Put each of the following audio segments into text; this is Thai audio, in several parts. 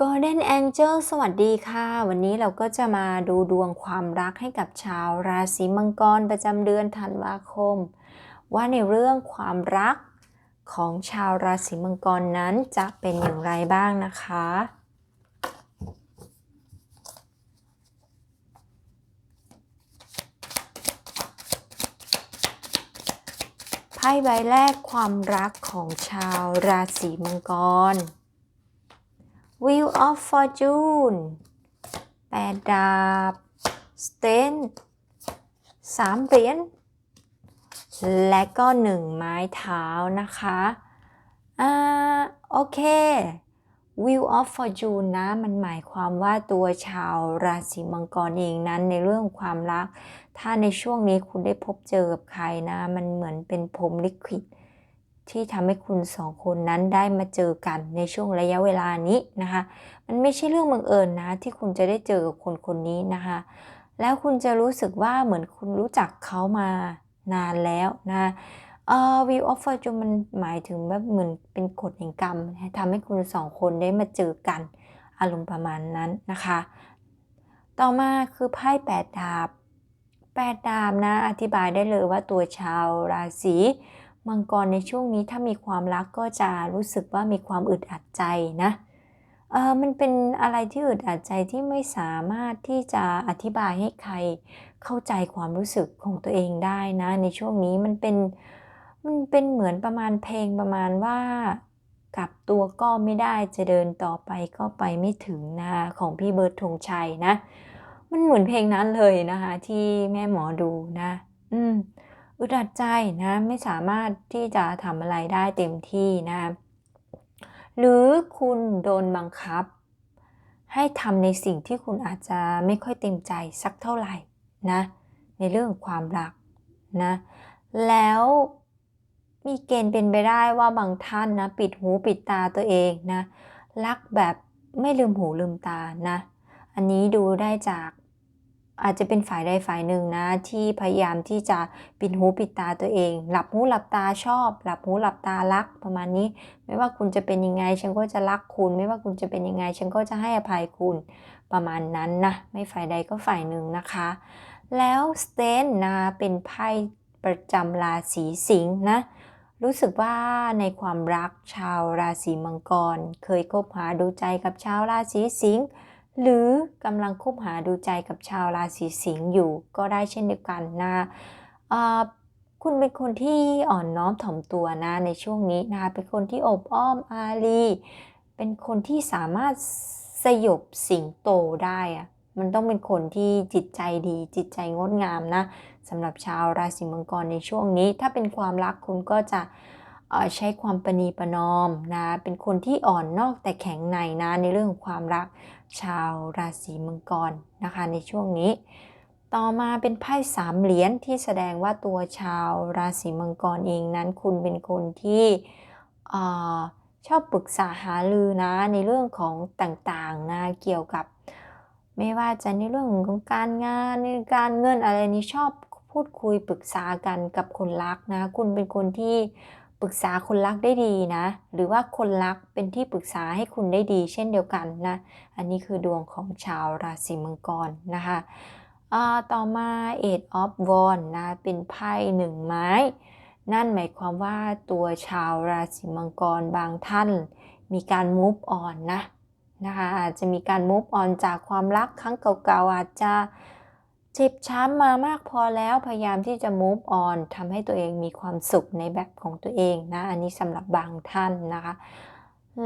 Golden Angel สวัสดีค่ะ วันนี้เราก็จะมาดูดวงความรักให้กับชาวราศีมังกรประจำเดือนธันวาคม ว่าในเรื่องความรักของชาวราศีมังกรนั้นจะเป็นอย่างไรบ้างนะคะ ไพ่ใบแรกความรักของชาวราศีมังกร Wheel of Fortune แปดดาบ Sten สามเหรียญ และก็หนึ่งไม้เท้านะคะอ่าโอเค Wheel of Fortune นะ มันหมายความว่าตัวชาวราศีมังกรเองนั้นในเรื่องความรัก ถ้าในช่วงนี้คุณได้พบเจอกับใครนะ มันเหมือนเป็นพรมลิขิต ที่ทำให้คุณสองคนนั้นได้มาเจอกันในช่วงระยะเวลานี้นะคะ มันไม่ใช่เรื่องบังเอิญนะที่คุณจะได้เจอกับคนคนนี้นะคะ แล้วคุณจะรู้สึกว่าเหมือนคุณรู้จักเขามานานแล้วนะเอ่อ view of fortune มันหมายถึงแบบเหมือนเป็นกฎแห่งกรรมทำให้คุณสองคนได้มาเจอกัน อารมณ์ประมาณนั้นนะคะ ต่อมาคือไพ่แปดดาบแปดดาบนะอธิบายได้เลยว่าตัวชาวราศี มังกรในช่วงนี้ถ้ามีความรักก็จะรู้สึกว่ามีความอึดอัดใจนะเออมันเป็นอะไรที่อึดอัดใจที่ไม่สามารถที่จะอธิบายให้ใครเข้าใจความรู้สึกของตัวเองได้นะ ในช่วงนี้มันเป็นมันเป็นเหมือนประมาณเพลงประมาณว่ากลับตัวก็ไม่ได้จะเดินต่อไปก็ไปไม่ถึงนะของพี่เบิร์ดธงชัยนะ มันเหมือนเพลงนั้นเลยนะคะ ที่แม่หมอดูนะ อืม อึดอัดใจนะไม่สามารถที่จะทำอะไรได้เต็มที่นะหรือคุณโดนบังคับ ให้ทำในสิ่งที่คุณอาจจะไม่ค่อยเต็มใจสักเท่าไหร่นะในเรื่องความรักนะแล้วมีเกณฑ์เป็นไปได้ว่าบางท่านนะปิดหูปิดตาตัวเองนะรักแบบไม่ลืมหูลืมตานะ อันนี้ดูได้จาก อาจจะเป็นฝ่ายใดฝ่ายหนึ่งนะ ที่พยายามที่จะปิดหูปิดตาตัวเอง หลับหูหลับตาชอบ หลับหูหลับตารักประมาณนี้ ไม่ว่าคุณจะเป็นยังไง ฉันก็จะรักคุณ ไม่ว่าคุณจะเป็นยังไง ฉันก็จะให้อภัยคุณประมาณนั้นนะไม่ฝ่ายใดก็ฝ่ายหนึ่งนะคะ แล้วสเตนนะเป็นไพ่ประจำราศีสิงห์นะรู้สึกว่าในความรักชาวราศีมังกร เคยคบหาดูใจกับชาวราศีสิงห์ หรือกำลังคบหาดูใจกับชาวราศีสิงห์อยู่ก็ได้เช่นเดียวกันนะคุณเป็นคนที่อ่อนน้อมถ่อมตัวนะในช่วงนี้นะคะเป็นคนที่อบอ้อมอารีเป็นคนที่สามารถสยบสิงโตได้อะมันต้องเป็นคนที่จิตใจดี จิตใจงดงามนะสำหรับชาวราศีมังกรในช่วงนี้ ถ้าเป็นความรักคุณก็จะ ใช้ความประนีประนอมนะเป็นคนที่อ่อนนอกแต่แข็งในนะในเรื่องของความรักชาวราศีมังกรนะคะในช่วงนี้ ต่อมาเป็นไพ่สามเหรียญที่แสดงว่าตัวชาวราศีมังกรเองนั้น คุณเป็นคนที่ชอบปรึกษาหารือนะในเรื่องของต่างๆนะเกี่ยวกับ ไม่ว่าจะในเรื่องของการงานในการเงินอะไรนี้ชอบพูดคุยปรึกษากันกับคนรักนะ คุณเป็นคนที่ ปรึกษาคนรักได้ดีนะ หรือว่าคนรักเป็นที่ปรึกษาให้คุณได้ดี เช่นเดียวกันนะ อันนี้คือดวงของชาวราศีมังกรนะคะต่อมา Eight of w a n d นะเป็นไพ่หนึ่งไม้ นั่นหมายความว่าตัวชาวราศีมังกรบางท่าน มีการ move on นะนะคะอาจจะมีการ move on จากความรักครั้งเก่าๆอาจจะ เจ็บช้ำมามากพอแล้วพยายามที่จะ move on ทำให้ตัวเองมีความสุขในแบบของตัวเองนะอันนี้สำหรับบางท่านนะคะ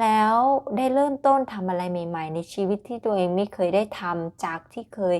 แล้วได้เริ่มต้นทำอะไรใหม่ ๆ ในชีวิตที่ตัวเองไม่เคยได้ทำจากที่เคย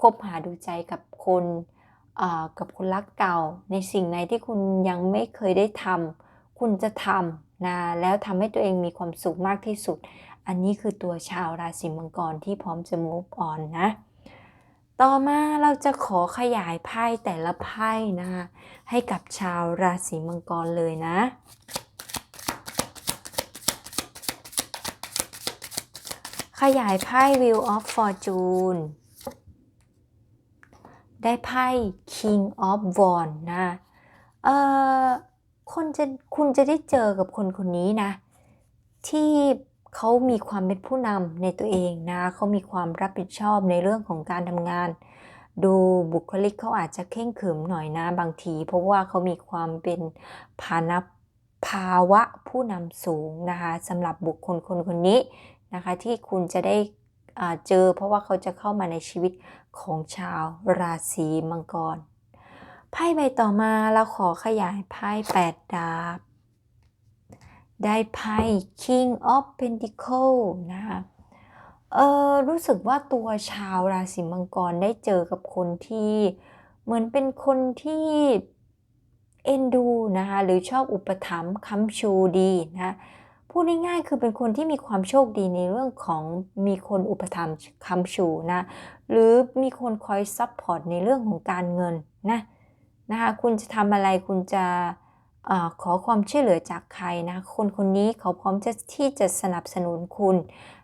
คบหาดูใจกับคนกับคนรักเก่า ในสิ่งไหนที่คุณยังไม่เคยได้ทำคุณจะทำนะแล้วทำให้ตัวเองมีความสุขมากที่สุด อันนี้คือตัวชาวราศีมังกรที่พร้อมจะ move on นะ ต่อมาเราจะขอขยายไพ่แต่ละไพ่นะคะให้กับชาวราศีมังกรเลยนะ ขยายไพ่ Wheel of Fortune ได้ไพ่ King of Wands นะเอ่อคนจะคุณจะได้เจอกับคนคนนี้นะ ที่ เขามีความเป็นผู้นำในตัวเองนะเขามีความรับผิดชอบในเรื่องของการทำงาน ดูบุคลิกเขาอาจจะเข่งขรึมหน่อยนะบางที เพราะว่าเขามีความเป็นภานะภาวะผู้นำสูงนะคะสำหรับบุคคลคนคนนี้นะคะที่คุณจะได้เจอเพราะว่าเขาจะเข้ามาในชีวิตของชาวราศีมังกรไพ่ใบต่อมาเราขอขยายไพ่แปดดาบ ได้ไพ่ King of Pentacle นะคะเออรู้สึกว่าตัวชาวราศีมังกรได้เจอกับคนที่เหมือนเป็นคนที่เอ็นดูนะคะหรือชอบอุปถัมภ์ค้ำชูดีนะพูดง่ายๆคือเป็นคนที่มีความโชคดีในเรื่องของมีคนอุปถัมภ์ค้ำชูนะหรือมีคนคอยซัพพอร์ตในเรื่องของการเงินนะนะคะคุณจะทำอะไรคุณจะ ขอความช่วยเหลือจากใครนะ คนคนนี้เขาพร้อมจะที่จะสนับสนุนคุณ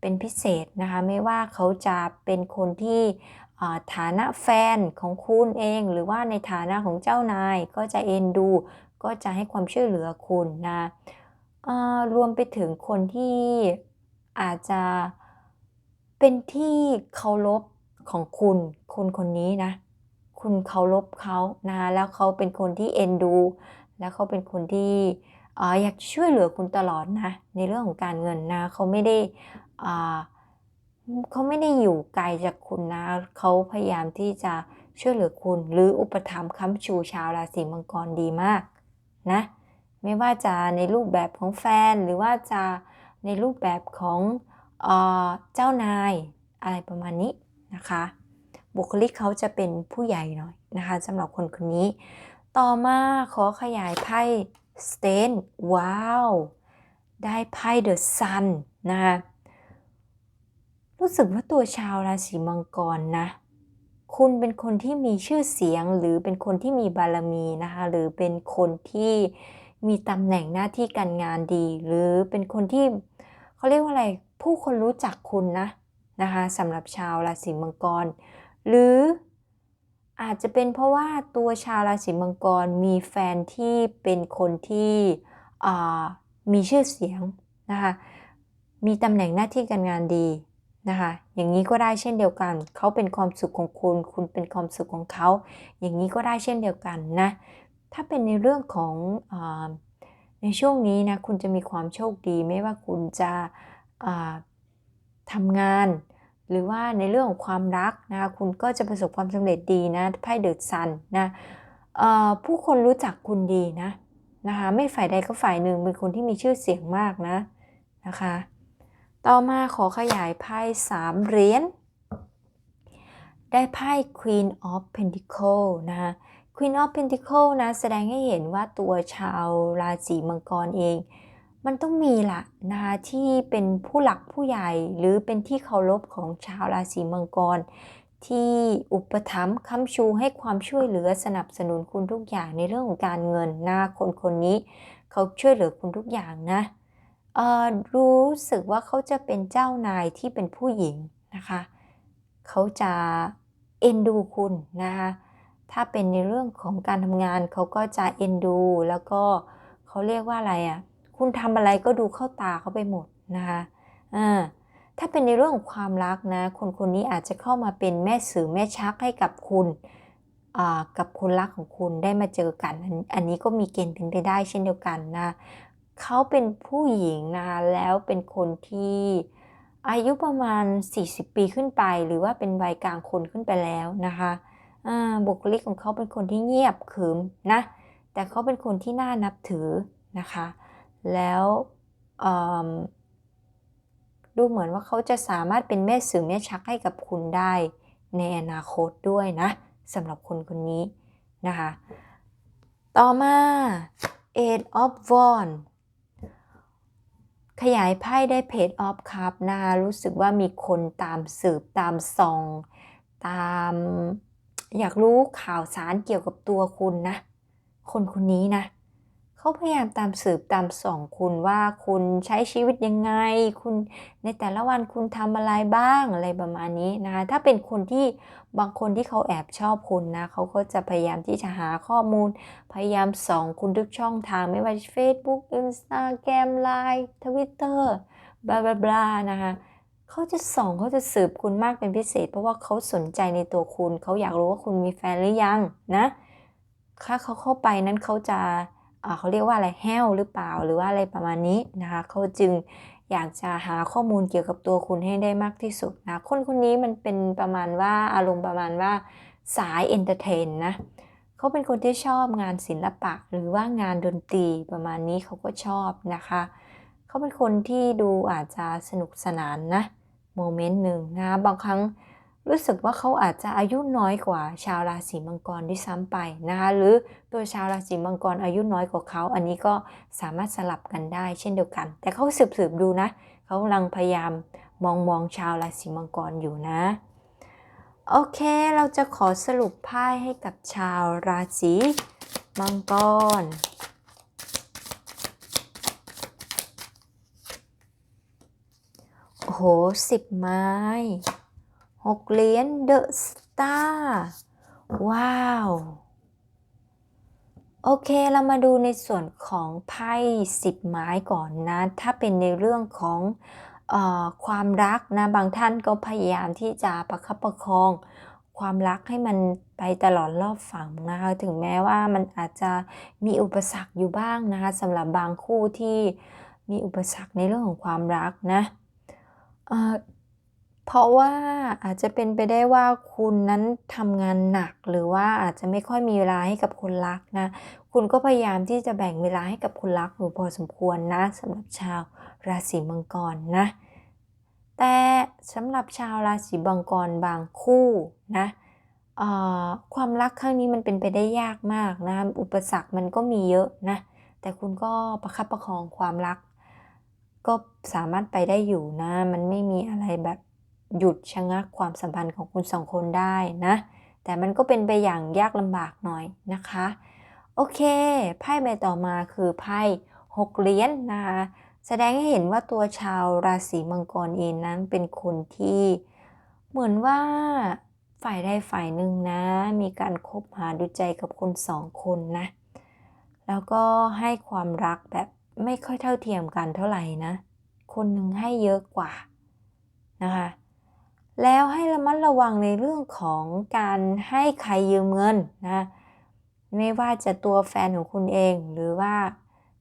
เป็นพิเศษนะคะ ไม่ว่าเขาจะเป็นคนที่ฐานะแฟนของคุณเอง หรือว่าในฐานะของเจ้านายก็จะเอ็นดู ก็จะให้ความช่วยเหลือคุณนะรวมไปถึงคนที่อาจจะเป็นที่เคารพของคุณคนคนนี้นะ คุณเคารพเขานะแล้วเขาเป็นคนที่เอ็นดู แล้วเขาเป็นคนที่ออยากช่วยเหลือคุณตลอดนะในเรื่องของการเงินนะเขาไม่ได้เขาไม่ได้อยู่ไกลจากคุณนะเขาพยายามที่จะช่วยเหลือคุณ หรืออุปถัมภ์ค้ำชูชาวราศีมังกรดีมากนะไม่ว่าจะในรูปแบบของแฟนหรือว่าจะในรูปแบบของเออเจ้านายอะไรประมาณนี้นะคะ บุคลิกเขาจะเป็นผู้ใหญ่หน่อยนะคะสำหรับคนคนนี้ ต่อมาขอขยายไพ่สเตนว้าว ได้ไพ่เดอะซันนะคะรู้สึกว่าตัวชาวราศีมังกรนะ คุณเป็นคนที่มีชื่อเสียงหรือเป็นคนที่มีบารมีนะคะ หรือเป็นคนที่มีตำแหน่งหน้าที่การงานดี หรือเป็นคนที่เขาเรียกว่าอะไร ผู้คนรู้จักคุณนะนะคะสำหรับชาวราศีมังกร หรือ อาจจะเป็นเพราะว่าตัวชาวราศีมังกรมีแฟนที่เป็นคนที่มีชื่อเสียงนะคะมีตำแหน่งหน้าที่การงานดีนะคะอย่างนี้ก็ได้เช่นเดียวกัน เขาเป็นความสุขของคุณ คุณเป็นความสุขของเขา อย่างนี้ก็ได้เช่นเดียวกันนะถ้าเป็นในเรื่องของอในช่วงนี้นะคุณจะมีความโชคดี ไม่ว่าคุณจะทำงาน หรือว่าในเรื่องของความรักนะคุณก็จะประสบความสำเร็จดีนะไพ่เดือดซันนะผู้คนรู้จักคุณดีนะนะคะไม่ฝ่ายใดก็ฝ่ายหนึ่งเป็นคนที่มีชื่อเสียงมากนะนะคะ ต่อมาขอขยายไพ่สามเหรียญได้ไพ่ Queen of Pentacle นะคะ Queen of Pentacle นะแสดงให้เห็นว่าตัวชาวราศีมังกรเอง มันต้องมีละนะคะที่เป็นผู้หลักผู้ใหญ่หรือเป็นที่เคารพของชาวราศีมังกร ที่อุปถัมภ์ค้ำชูให้ความช่วยเหลือสนับสนุนคุณทุกอย่างในเรื่องของการเงินนะคนคนนี้เขาช่วยเหลือคุณทุกอย่างนะรู้สึกว่าเขาจะเป็นเจ้านายที่เป็นผู้หญิงนะคะเขาจะเอ็นดูคุณนะคะถ้าเป็นในเรื่องของการทำงานเขาก็จะเอ็นดู แล้วก็เขาเรียกว่าอะไรอะ่ะ คุณทำอะไรก็ดูเข้าตาเขาไปหมดนะคะอ่าถ้าเป็นในเรื่องของความรักนะ คนคนนี้อาจจะเข้ามาเป็นแม่สื่อแม่ชักให้กับคุณกับคนรักของคุณได้มาเจอกัน อันนี้ก็มีเกณฑ์เป็นไปได้เช่นเดียวกันนะเขาเป็นผู้หญิงนะคะแล้วเป็นคนที่อายุประมาณ 40 ปีขึ้นไป หรือว่าเป็นวัยกลางคนขึ้นไปแล้วนะคะบุคลิกของเขาเป็นคนที่เงียบขึมนะ แต่เขาเป็นคนที่น่านับถือนะคะ แล้วดูเหมือนว่าเขาจะสามารถเป็นแม่สื่อแม่ชักให้กับคุณได้ในอนาคตด้วยนะสำหรับคนคนนี้นะคะ ต่อมา Eight of Wands ขยายไพ่ได้เพจออฟคัพนะคะรู้สึกว่ามีคนตามสืบตามส่อง ตามอยากรู้ข่าวสารเกี่ยวกับตัวคุณนะ คนคนนี้นะ เขาพยายามตามสืบตามส่องคุณว่าคุณใช้ชีวิตยังไง คุณในแต่ละวันคุณทำอะไรบ้างอะไรประมาณนี้นะคะถ้าเป็นคนที่บางคนที่เขาแอบชอบคุณนะเขาก็จะพยายามที่จะหาข้อมูล พยายามส่องคุณทุกช่องทางไม่ว่า Facebook Instagram Line Twitter บลาบลาบลานะคะเขาจะส่องเขาจะสืบคุณมากเป็นพิเศษ เพราะว่าเขาสนใจในตัวคุณ เขาอยากรู้ว่าคุณมีแฟนหรือยังนะ ถ้าเขาเข้าไปนั้นเขาจะ เขาเรียกว่าอะไรแห้วหรือเปล่าหรือว่าอะไรประมาณนี้นะคะเขาจึงอยากจะหาข้อมูลเกี่ยวกับตัวคุณให้ได้มากที่สุดนะคนคนนี้มันเป็นประมาณว่าอารมณ์ประมาณว่าสายเอนเตอร์เทนนะเขาเป็นคนที่ชอบงานศิลปะ หรือว่างานดนตรีประมาณนี้เขาก็ชอบนะคะเขาเป็นคนที่ดูอาจจะสนุกสนานนะโมเมนต์หนึ่งนะบางครั้ง รู้สึกว่าเขาอาจจะอายุน้อยกว่าชาวราศีมังกรด้วยซ้ำไปนะคะหรือตัวชาวราศีมังกรอายุน้อยกว่าเขา อันนี้ก็สามารถสลับกันได้เช่นเดียวกัน แต่เขาสืบสืบดูนะเขากำลังพยายามมองมองชาวราศีมังกรอยู่นะโอเคเราจะขอสรุปไพ่ให้กับชาวราศีมังกรโอ้โหสิบไม้ หกเหรียญเดอะสตาร์ว้าว โอเคเรามาดูในส่วนของไพ่สิบไม้ก่อนนะ ถ้าเป็นในเรื่องของออความรักนะ บางท่านก็พยายามที่จะประคับประคอง ความรักให้มันไปตลอดรอบฝั่งนะคะถึงแม้ว่ามันอาจจะมีอุปสรรคอยู่บ้างนะคะสำหรับบางคู่ที่มีอุปสรรคในเรื่องของความรักนะ เพราะว่าอาจจะเป็นไปได้ว่าคุณนั้นทำงานหนัก หรือว่าอาจจะไม่ค่อยมีเวลาให้กับคนรักนะ คุณก็พยายามที่จะแบ่งเวลาให้กับคนรักอยู่พอสมควรนะสำหรับชาวราศีมังกรนะ แต่สำหรับชาวราศีมังกรบางคู่นะความรักครั้งนี้มันเป็นไปได้ยากมากนะ อุปสรรคมันก็มีเยอะนะ แต่คุณก็ประคับประคองความรัก ก็สามารถไปได้อยู่นะ มันไม่มีอะไรแบบ หยุดชะงักความสัมพันธ์ของคุณสองคนได้นะ แต่มันก็เป็นไปอย่างยากลำบากหน่อยนะคะ โอเค ไพ่ใบต่อมาคือไพ่หกเหรียญนนะคะแสดงให้เห็นว่าตัวชาวราศีมังกรเองนั้นเป็นคนที่เหมือนว่าฝ่ายใดฝ่ายหนึ่งนะ มีการคบหาดูใจกับคนสองคนนะ แล้วก็ให้ความรักแบบไม่ค่อยเท่าเทียมกันเท่าไหร่นะ คนหนึ่งให้เยอะกว่านะคะ แล้วให้ระมัดระวังในเรื่องของการให้ใครยืมเงินนะไม่ว่าจะตัวแฟนของคุณเองหรือว่า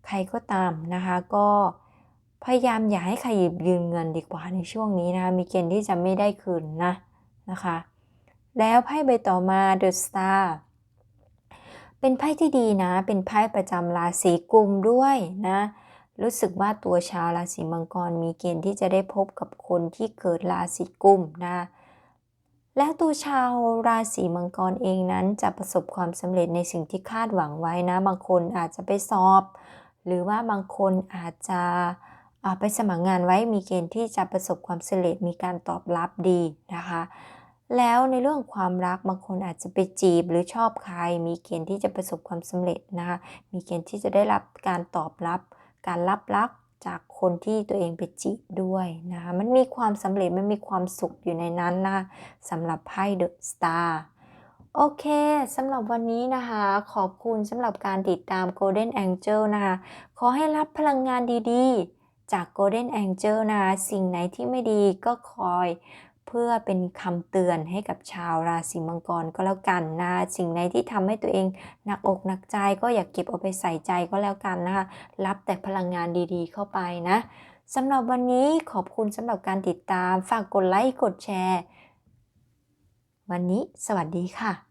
ใครก็ตามนะคะก็พยายามอย่าให้ใครหยิบยืมเงินดีกว่าในช่วงนี้นะคะมีเกณฑ์ที่จะไม่ได้คืนนะนะคะ แล้วไพ่ใบต่อมา The Star เป็นไพ่ที่ดีนะ เป็นไพ่ประจำราศีกุมด้วยนะ รู้สึกว่าตัวชาวราศีมังกรมีเกณฑ์ที่จะได้พบกับคนที่เกิดราศีกุมนะและตัวชาวราศีมังกรเองนั้นจะประสบความสำเร็จในสิ่งที่คาดหวังไว้นะ บางคนอาจจะไปสอบ หรือว่าบางคนอาจจะไปสมัครงานไว้มีเกณฑ์ที่จะประสบความสำเร็จมีการตอบรับดีนะคะ แล้วในเรื่องความรักบางคนอาจจะไปจีบหรือชอบใคร มีเกณฑ์ที่จะประสบความสำเร็จนะคะมีเกณฑ์ที่จะได้รับการตอบรับ การรับรักจากคนที่ตัวเองไปจีบด้วยนะคะมันมีความสำเร็จมันมีความสุขอยู่ในนั้นนะสำหรับไพ่เดอะสตาร์โอเคสำหรับวันนี้นะคะ ขอบคุณสำหรับการติดตาม Golden Angel นะคะ ขอให้รับพลังงานดีๆ จาก Golden Angel นะคะ สิ่งไหนที่ไม่ดีก็คอย เพื่อเป็นคำเตือนให้กับชาวราศีมังกรก็แล้วกันนะสิ่งไหนที่ทำให้ตัวเองหนักอกหนักใจก็อย่าเก็บเอาไปใส่ใจก็แล้วกันนะคะรับแต่พลังงานดีๆ เข้าไปนะสำหรับวันนี้ขอบคุณสำหรับการติดตามฝากกดไลค์กดแชร์ วันนี้สวัสดีค่ะ